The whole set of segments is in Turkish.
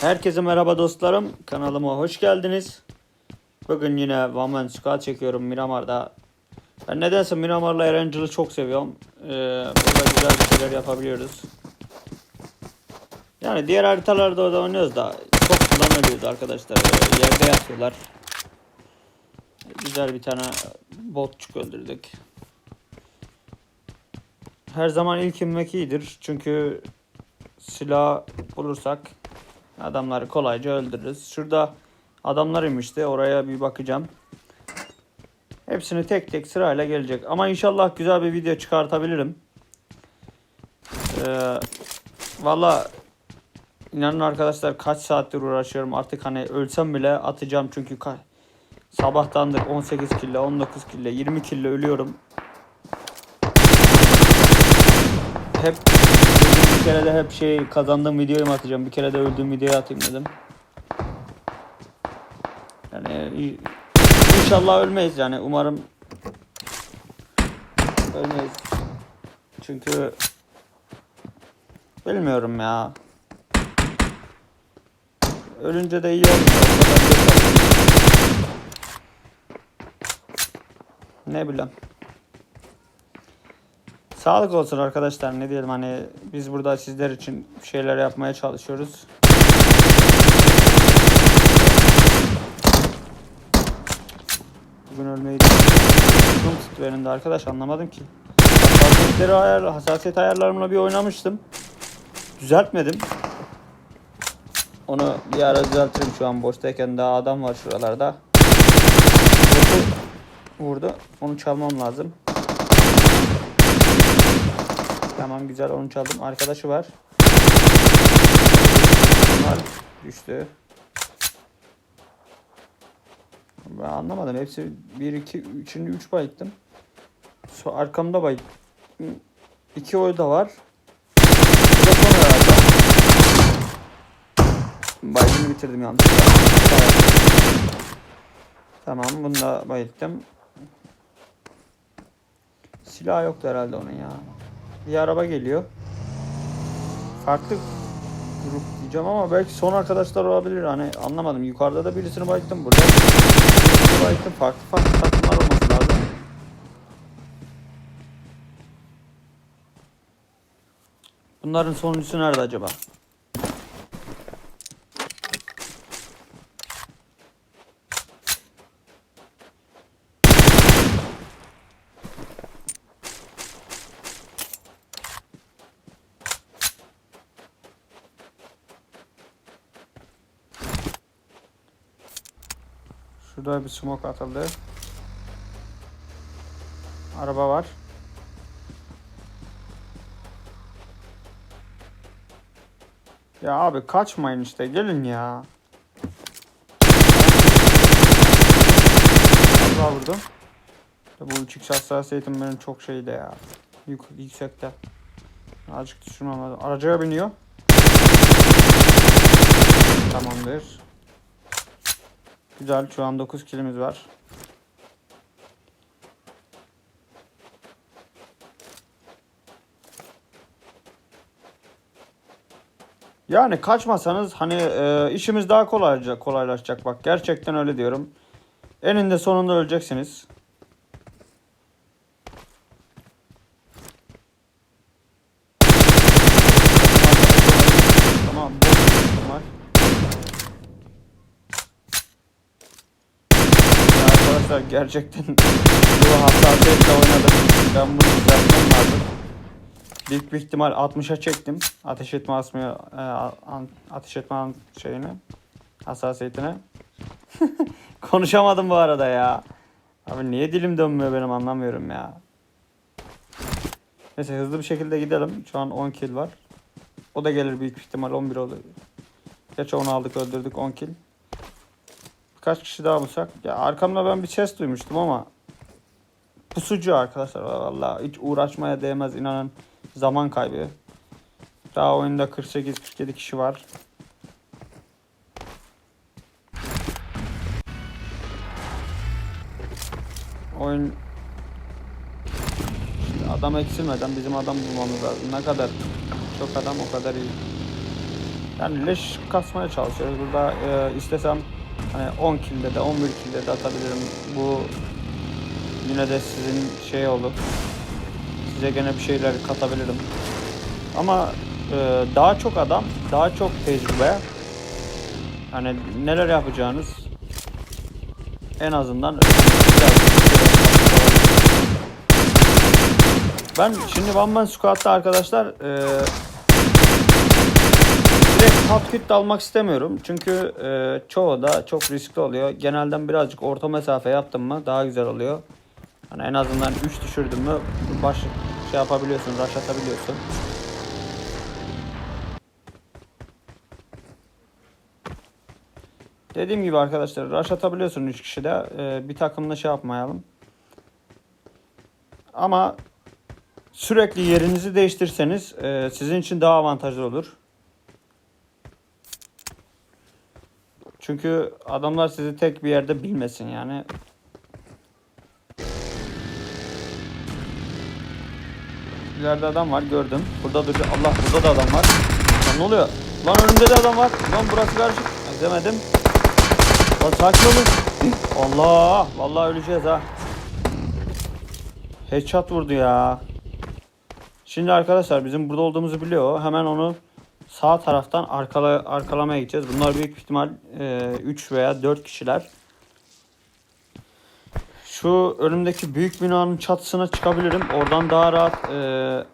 Herkese merhaba dostlarım. Kanalıma hoş geldiniz. Bugün yine One Man Squad çekiyorum Miramar'da. Ben nedense Miramar'la Erangel'ı çok seviyorum. Ee, burada güzel bir şeyler yapabiliyoruz. Yani diğer haritalarda da oynuyoruz da çok kullanılıyoruz arkadaşlar. Böyle yerde yatıyorlar. Güzel bir tane botçuk öldürdük. Her zaman ilk inmek iyidir. Çünkü silah bulursak adamları kolayca öldürürüz. Şurada adamlar inmişti. Oraya bir bakacağım. Hepsini tek tek sırayla gelecek. Ama inşallah güzel bir video çıkartabilirim. Ee, Valla inanın arkadaşlar kaç saattir uğraşıyorum. Artık hani ölsem bile atacağım. Çünkü sabahtandır 18 kille, 19 kille, 20 kille ölüyorum. Hep kere de hep şey kazandığım videoyu mu atacağım? Bir kere de öldüğüm videoyu atayım dedim. Yani inşallah ölmeyiz yani umarım ölmeyiz. Çünkü bilmiyorum ya. Ölünce de iyi olmuyor. Ne bileyim. Sağlık olsun arkadaşlar ne diyelim hani biz burada sizler için şeyler yapmaya çalışıyoruz. Bugün ölmeyi Aklım tuttu de arkadaş anlamadım ki. Hassasiyetleri ayar, hassasiyet ayarlarımla bir oynamıştım. Düzeltmedim. Onu bir ara düzeltirim şu an boştayken daha adam var şuralarda. Vurdu. Onu çalmam lazım. Tamam güzel onu çaldım. Arkadaşı var. Var. Düştü. Ben anlamadım. Hepsi 1 2 3. 3 bayıttım. So arkamda bayıt. 2 oy da var. Bu. Baydını bitirdim yanlışlıkla. Tamam bunu da bayılttım. Silah yoktu herhalde onun ya. Bir araba geliyor. Farklı grup diyeceğim ama belki son arkadaşlar olabilir. Hani anlamadım. Yukarıda da birisini bayıttım. Burada birisini bayıttım. Farklı farklı takımlar olması lazım. Bunların sonuncusu nerede acaba? Şurada bir smoke atıldı. Araba var. Ya abi kaçmayın işte gelin ya. Allah vurdu. Ya bu 3x hassasiyetim benim çok şeyde ya. Yük, yüksekte. Azıcık düşürmem lazım. Araca biniyor. Tamamdır. Güzel şu an 9 kilimiz var. Yani kaçmasanız hani e, işimiz daha kolayca kolaylaşacak bak gerçekten öyle diyorum. Eninde sonunda öleceksiniz. Tamam, boş ihtimal. Ya gerçekten bu hassasiyetle oynadım. Ben bunu düzeltmem lazım. Büyük bir ihtimal 60'a çektim. Ateş etme asmaya e, ateş etme şeyini hassasiyetine. Konuşamadım bu arada ya. Abi niye dilim dönmüyor benim anlamıyorum ya. Neyse hızlı bir şekilde gidelim. Şu an 10 kill var. O da gelir büyük ihtimal 11 olur. Gerçi onu aldık öldürdük 10 kill. Birkaç kişi daha bulsak. Ya arkamda ben bir ses duymuştum ama pusucu arkadaşlar. Vallahi hiç uğraşmaya değmez inanın. Zaman kaybı. Daha oyunda 48-47 kişi var. Oyun Şimdi adam eksilmeden bizim adam bulmamız lazım. Ne kadar çok adam o kadar iyi. Yani leş kasmaya çalışıyoruz. Burada e, istesem hani 10 kilde de 11 kilde de atabilirim. Bu yine de sizin şey olur. Size gene bir şeyler katabilirim. Ama e, daha çok adam, daha çok tecrübe. Hani neler yapacağınız en azından ben şimdi One Man Squad'da arkadaşlar e, hot kit de almak istemiyorum. Çünkü e, çoğu da çok riskli oluyor. Genelden birazcık orta mesafe yaptım mı daha güzel oluyor. Hani en azından 3 düşürdüm mü baş şey yapabiliyorsun, rush atabiliyorsun. Dediğim gibi arkadaşlar rush atabiliyorsun 3 kişi de. Ee, bir takımla şey yapmayalım. Ama sürekli yerinizi değiştirseniz e, sizin için daha avantajlı olur. Çünkü adamlar sizi tek bir yerde bilmesin yani. İleride adam var gördüm. Burada dur. Allah burada da adam var. Lan ne oluyor? Lan önümde de adam var. Lan burası karışık. Demedim. Lan sakin olun. Allah. Vallahi öleceğiz ha. Headshot vurdu ya. Şimdi arkadaşlar bizim burada olduğumuzu biliyor. Hemen onu sağ taraftan arkala, arkalamaya gideceğiz. Bunlar büyük ihtimal 3 veya 4 kişiler. Şu önümdeki büyük binanın çatısına çıkabilirim. Oradan daha rahat e,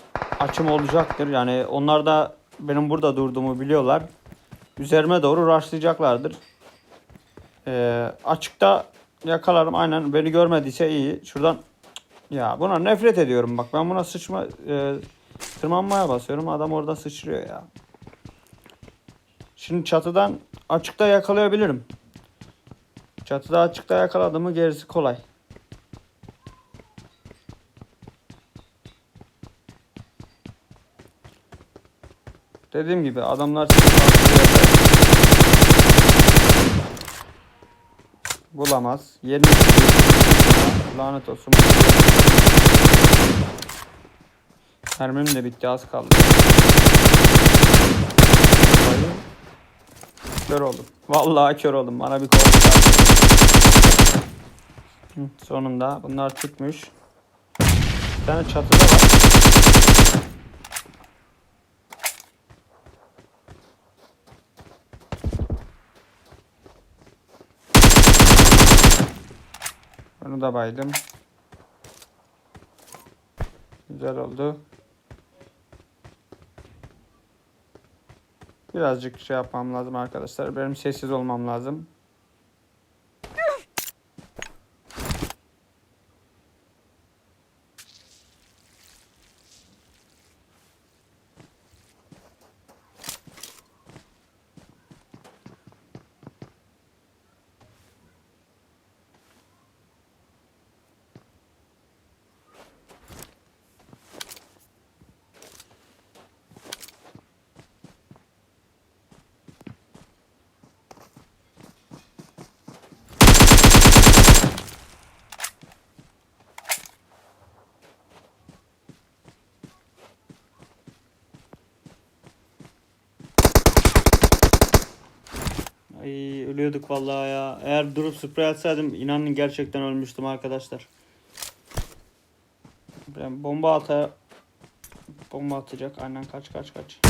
açım olacaktır. Yani onlar da benim burada durduğumu biliyorlar. Üzerime doğru rushlayacaklardır. E, açıkta yakalarım. Aynen beni görmediyse iyi. Şuradan ya buna nefret ediyorum bak. Ben buna sıçma e, tırmanmaya basıyorum. Adam orada sıçrıyor ya. Şimdi çatıdan açıkta yakalayabilirim. Çatıda açıkta yakaladım mı gerisi kolay. Dediğim gibi adamlar bulamaz. Yerini lanet olsun. Mermim de bitti az kaldı. Vallahi Kör oldum. Vallahi kör oldum. Bana bir Hı, Sonunda bunlar çıkmış. Bir tane çatıda var. Bunu da baydım. Güzel oldu. Birazcık şey yapmam lazım arkadaşlar. Benim sessiz olmam lazım. Ay ölüyorduk vallahi ya. Eğer durup sprey atsaydım inanın gerçekten ölmüştüm arkadaşlar. Ben bomba ata bomba atacak. Aynen kaç kaç kaç.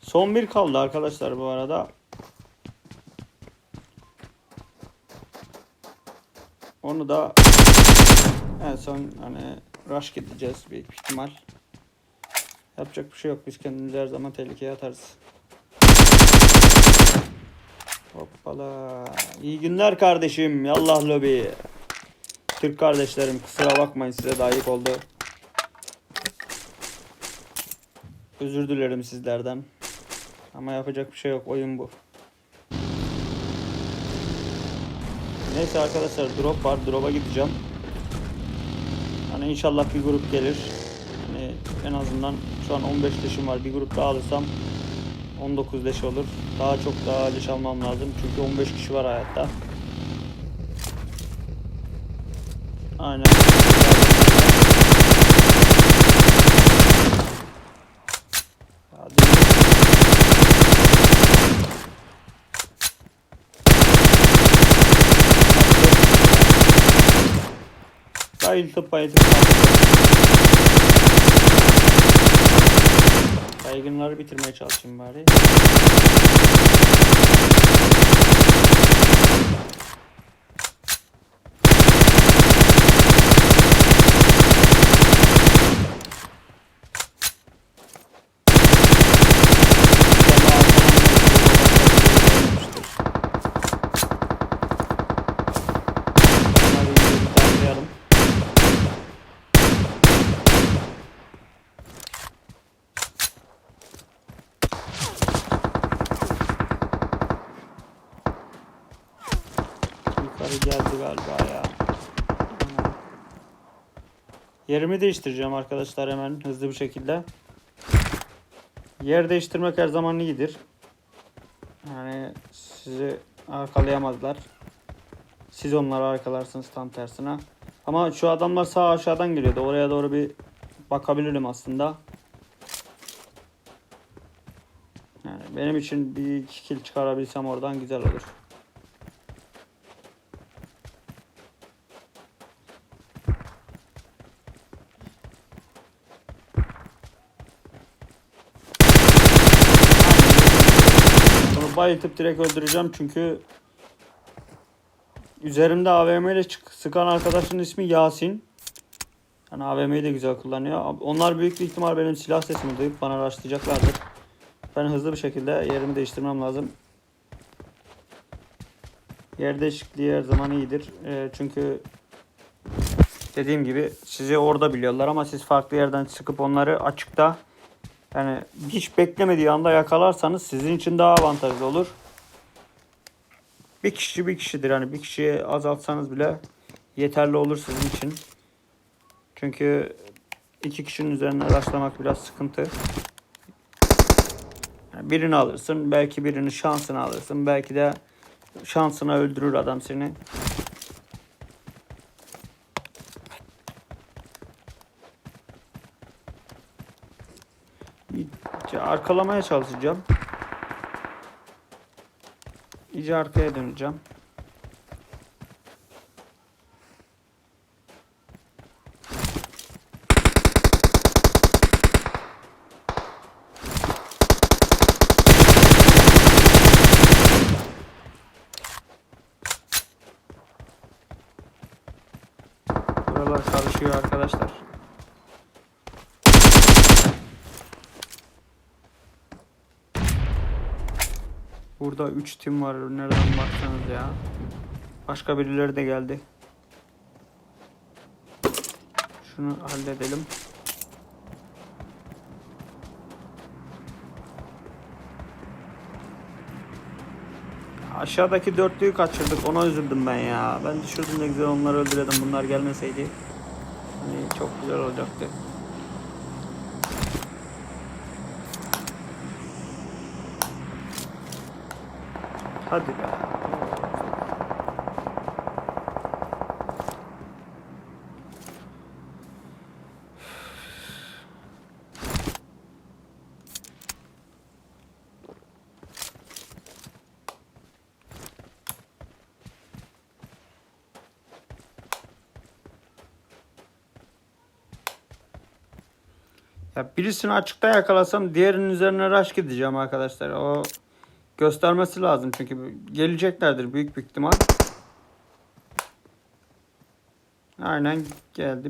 Son bir kaldı arkadaşlar bu arada. Onu da en son hani rush gideceğiz büyük ihtimal. Yapacak bir şey yok. Biz kendimizi her zaman tehlikeye atarız. Hoppala. İyi günler kardeşim. Yallah lobi. Türk kardeşlerim kusura bakmayın size de ayıp oldu. Özür dilerim sizlerden. Ama yapacak bir şey yok. Oyun bu. Neyse arkadaşlar drop var. Drop'a gideceğim. Hani inşallah bir grup gelir. Hani en azından şu an 15 leşim var. Bir grup daha alırsam 19 leş olur. Daha çok daha leş almam lazım. Çünkü 15 kişi var hayatta. Aynen. Hadi. Bayıldı bayıldı. bayıldı. Baygınları bitirmeye çalışayım bari. Hadi gidelim, darlayalım. Geldi galiba ya. Yerimi değiştireceğim arkadaşlar hemen hızlı bir şekilde. Yer değiştirmek her zaman iyidir. Yani sizi arkalayamazlar. Siz onları arkalarsınız tam tersine. Ama şu adamlar sağ aşağıdan geliyordu. Oraya doğru bir bakabilirim aslında. Yani benim için bir iki kill çıkarabilsem oradan güzel olur. Bayıltıp direkt öldüreceğim çünkü üzerimde AVM ile sıkan arkadaşın ismi Yasin. Yani AVM'yi de güzel kullanıyor. Onlar büyük bir ihtimal benim silah sesimi duyup bana rastlayacaklardır. Ben hızlı bir şekilde yerimi değiştirmem lazım. Yer değişikliği her zaman iyidir. Ee, çünkü dediğim gibi sizi orada biliyorlar ama siz farklı yerden sıkıp onları açıkta yani hiç beklemediği anda yakalarsanız sizin için daha avantajlı olur. Bir kişi bir kişidir. Hani bir kişiye azaltsanız bile yeterli olur sizin için. Çünkü iki kişinin üzerine rastlamak biraz sıkıntı. Yani birini alırsın, belki birini şansına alırsın, belki de şansına öldürür adam seni. İyice arkalamaya çalışacağım. İyice arkaya döneceğim. Burada 3 tim var. Nereden baksanız ya. Başka birileri de geldi. Şunu halledelim. Aşağıdaki dörtlüyü kaçırdık. Ona üzüldüm ben ya. Ben düşürdüm de güzel onları öldüredim. Bunlar gelmeseydi. Hani çok güzel olacaktı. Hadi be. Ya birisini açıkta yakalasam diğerinin üzerine rush gideceğim arkadaşlar. O göstermesi lazım çünkü geleceklerdir büyük bir ihtimal. Aynen geldi.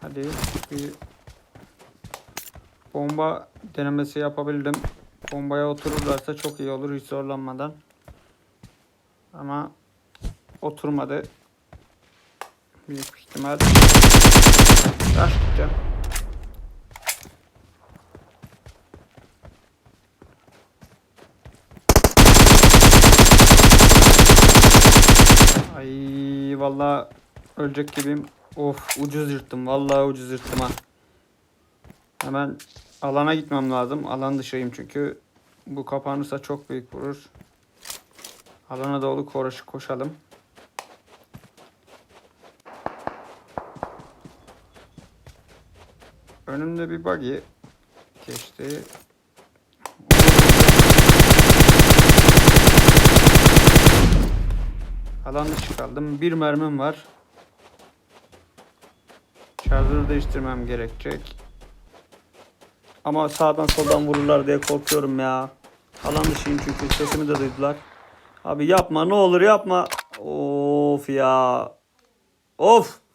Hadi bir bomba denemesi yapabildim. Bombaya otururlarsa çok iyi olur hiç zorlanmadan. Ama oturmadı. Büyük ihtimal. Taş gideceğim. Ay vallahi ölecek gibiyim. Of ucuz yırttım. Vallahi ucuz yırttım ha. Hemen alana gitmem lazım. Alan dışıyım çünkü bu kapanırsa çok büyük vurur. Alana doğru koş, koşalım. Önümde bir buggy geçti. Alan dışı kaldım. Bir mermim var. Şarjörü değiştirmem gerekecek. Ama sağdan soldan vururlar diye korkuyorum ya. Alan dışıyım çünkü sesimi de duydular. Abi yapma ne olur yapma. Of ya. Of.